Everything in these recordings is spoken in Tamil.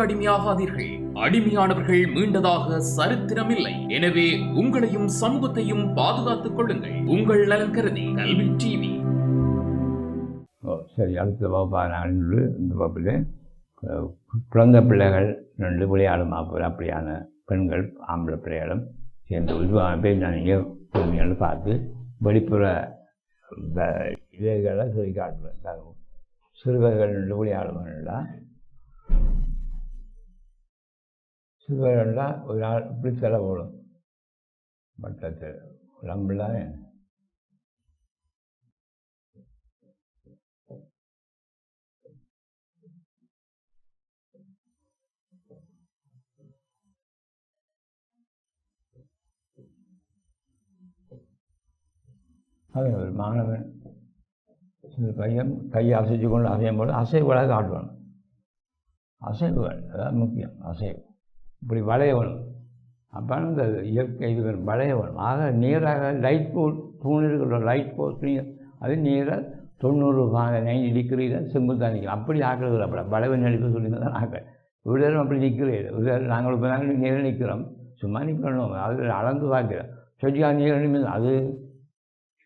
போதைக்கு அடிமையாகாதீர்கள். அடிமையானவர்கள் மீண்டதாக சரித்திரமில்லை. எனவே உங்களையும் சமூகத்தையும் பாதுகாத்துக் கொள்ளுங்கள். உங்கள் நலன் கருதி கல்வி டிவி. ஓ சரி அடுத்த வகுப்பாக நான் இந்த வகுப்பில் குழந்தை பிள்ளைகள் ரெண்டு விளையாடும் அப்படியான பெண்கள் ஆம்பளை பிள்ளைகளும் சேர்ந்து உருவாக பேர் நான் இங்கே பொறுமையாக பார்த்து வெளிப்புற இலைகளை சொல்லி காட்டுவேன் சிறுவர்கள் ரெண்டு விளையாடுவாங்கடா சிறுவர்கள்டா ஒரு ஆள் இப்படி செலவிடும். மட்டத்தில் வட்டத்தில் நம்மளாம் அவன் ஒரு மாணவன். இந்த பையன் கையை அசைச்சு கொண்டு அசையும் போது அசைவுகளாக காட்டுவான். அசைவுகள் அதான் முக்கியம் அசைவு. இப்படி வளைய அப்போ அந்த இயற்கை இது வேணும், ஆக நேராக லைட் போல் தூண் இருக்கிற லைட் போஸ்ட் அது நேராக தொண்ணூறு நைன்டி டிகிரியில் செங்குத்தாக நிற்கும் அப்படி ஆக்கிறது அப்படி வளைவு நடிப்பு சொல்லி தான் ஆக்கள் இவ்வளோ அப்படி நிற்கிறேன் இவ்வளோ நாங்கள் இப்போ நாங்கள் நேரம் நிற்கிறோம். சும்மா நிற்கணும். அது அளந்து பார்க்கிறோம். நீர் நேரம் அது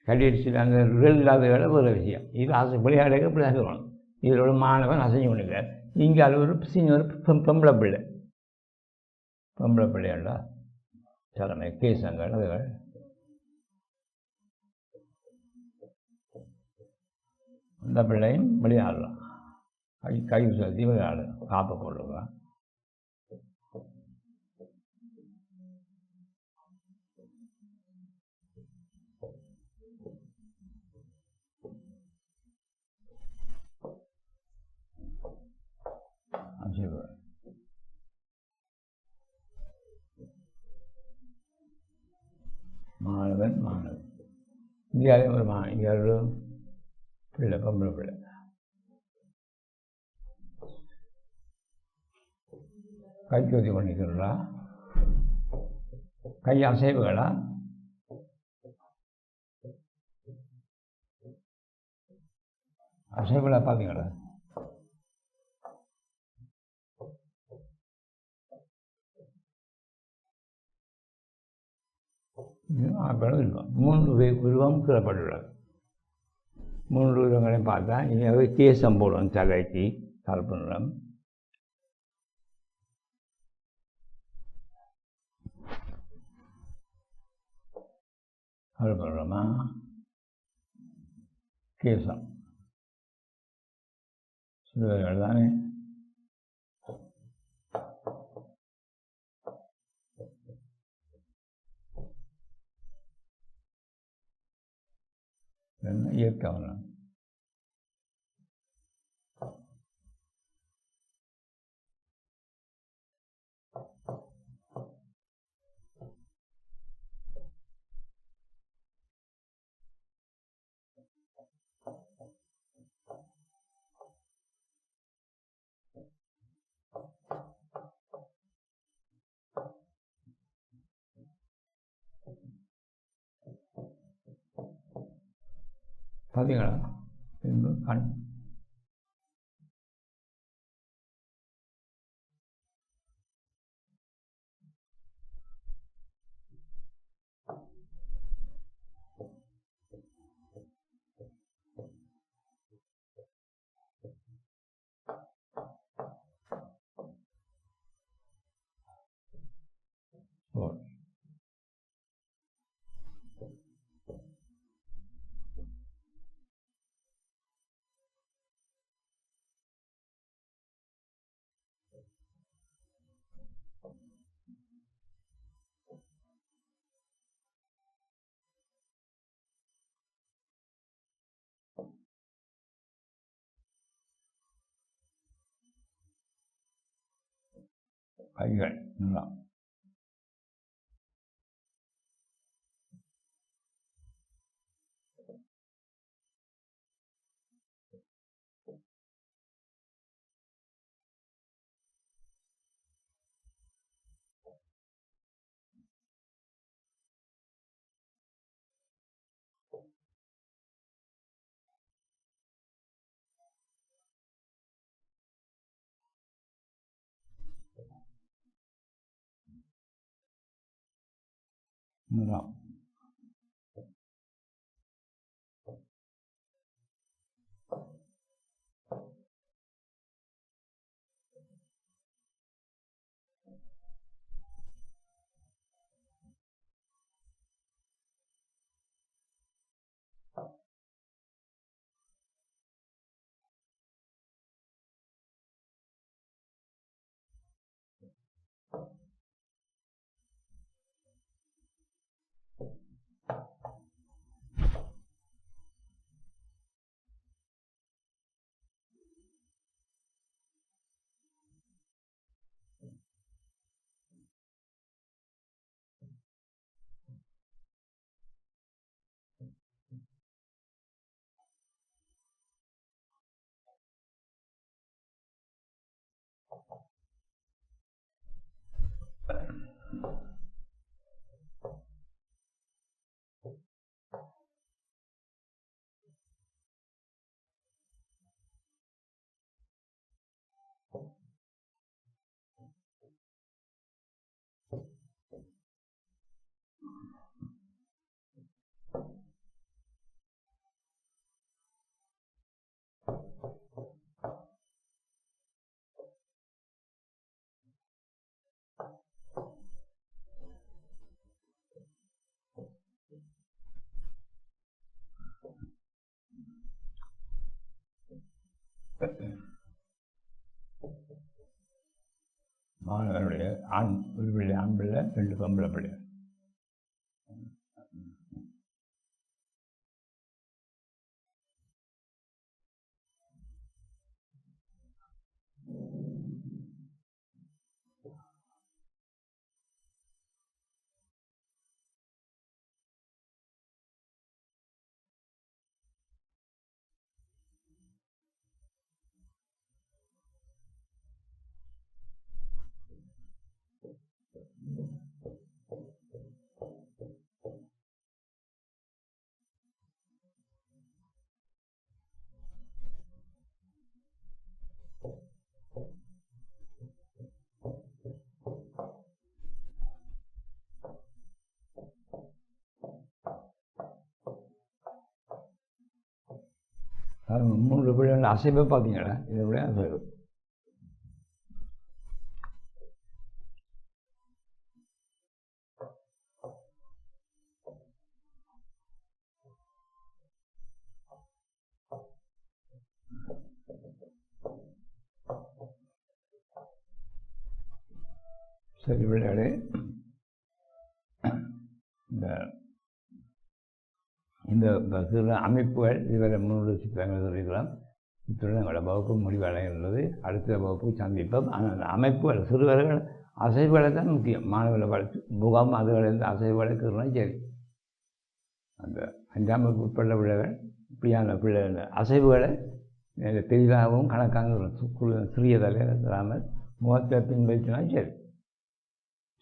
கடிச்சு அந்த ரில் இல்லாத வேலை ஒரு விஷயம். இது அசை விளையாடுக இப்படி அசைக்கணும் இதோட மாணவன் அசைஞ்சு கொண்டிருக்கார் இங்கே அது ஒரு சின்ன ஒரு பிள்ளை. பொம்பளை பிள்ளையாண்டா திறமை கேசங்கள் அதுகள். அந்த பிள்ளையும் விளையாடலாம் கை கை செலுத்தி விளையாடு காப்பை கொள்ளுவான் மாணவன் மாணவன் இந்தியாவிலே ஒரு மா இங்கே ஒரு பிள்ளை பொம்பளை பிள்ளை. கைச்சோதி பண்ணிக்கிறா கை அசைவுகளா அசைவுகளா பார்த்தீங்களா அப்படம் இருக்கும் மூன்று வே- உருவம் கூறப்பட்டுள்ளது மூன்று உருவங்களையும் பார்த்தா இனி கேசம் போடும் தலைக்கு கருப்பு நிறம் கருப்பு நிறமா கேசம். சிறுவர்கள் தானே என்ன இயற்கை வளம் பார்த்தீங்களா பின்பு கண் 还远着呢村 ஆண் ஒரு பிள்ளை ஆண் பிள்ளை ரெண்டு பொம்பளை பிள்ளை அது மூன்று பிள்ளைகள் அசைவை பார்த்தீங்களா இதை விட சரி விளையாடு. இந்த இந்த சில அமைப்புகள் இதுவரை முன்னோடு சித்தங்கள் சொல்லிக்கலாம் இத்துடன் எங்களோட வகுப்பு முடிவடைகின்றது அடுத்த வகுப்பு சந்திப்போம். ஆனால் அந்த அமைப்புகள் சிறுவர்கள் அசைவுகளை தான் முக்கியம். மாணவர்களை வளர்ச்சி முகாம் அதுகளை அசைவுகளை இருக்கிறோம் சரி. அந்த அஞ்சாம் வகுப்பு உட்பட்ட பிள்ளைகள் இப்படியான பிள்ளைகள் அசைவுகளை தெளிவாகவும் பெரிதாகவும் கணக்காக சிறியதாக இல்லாமல் முகத்தை பின்பற்றினா சரி.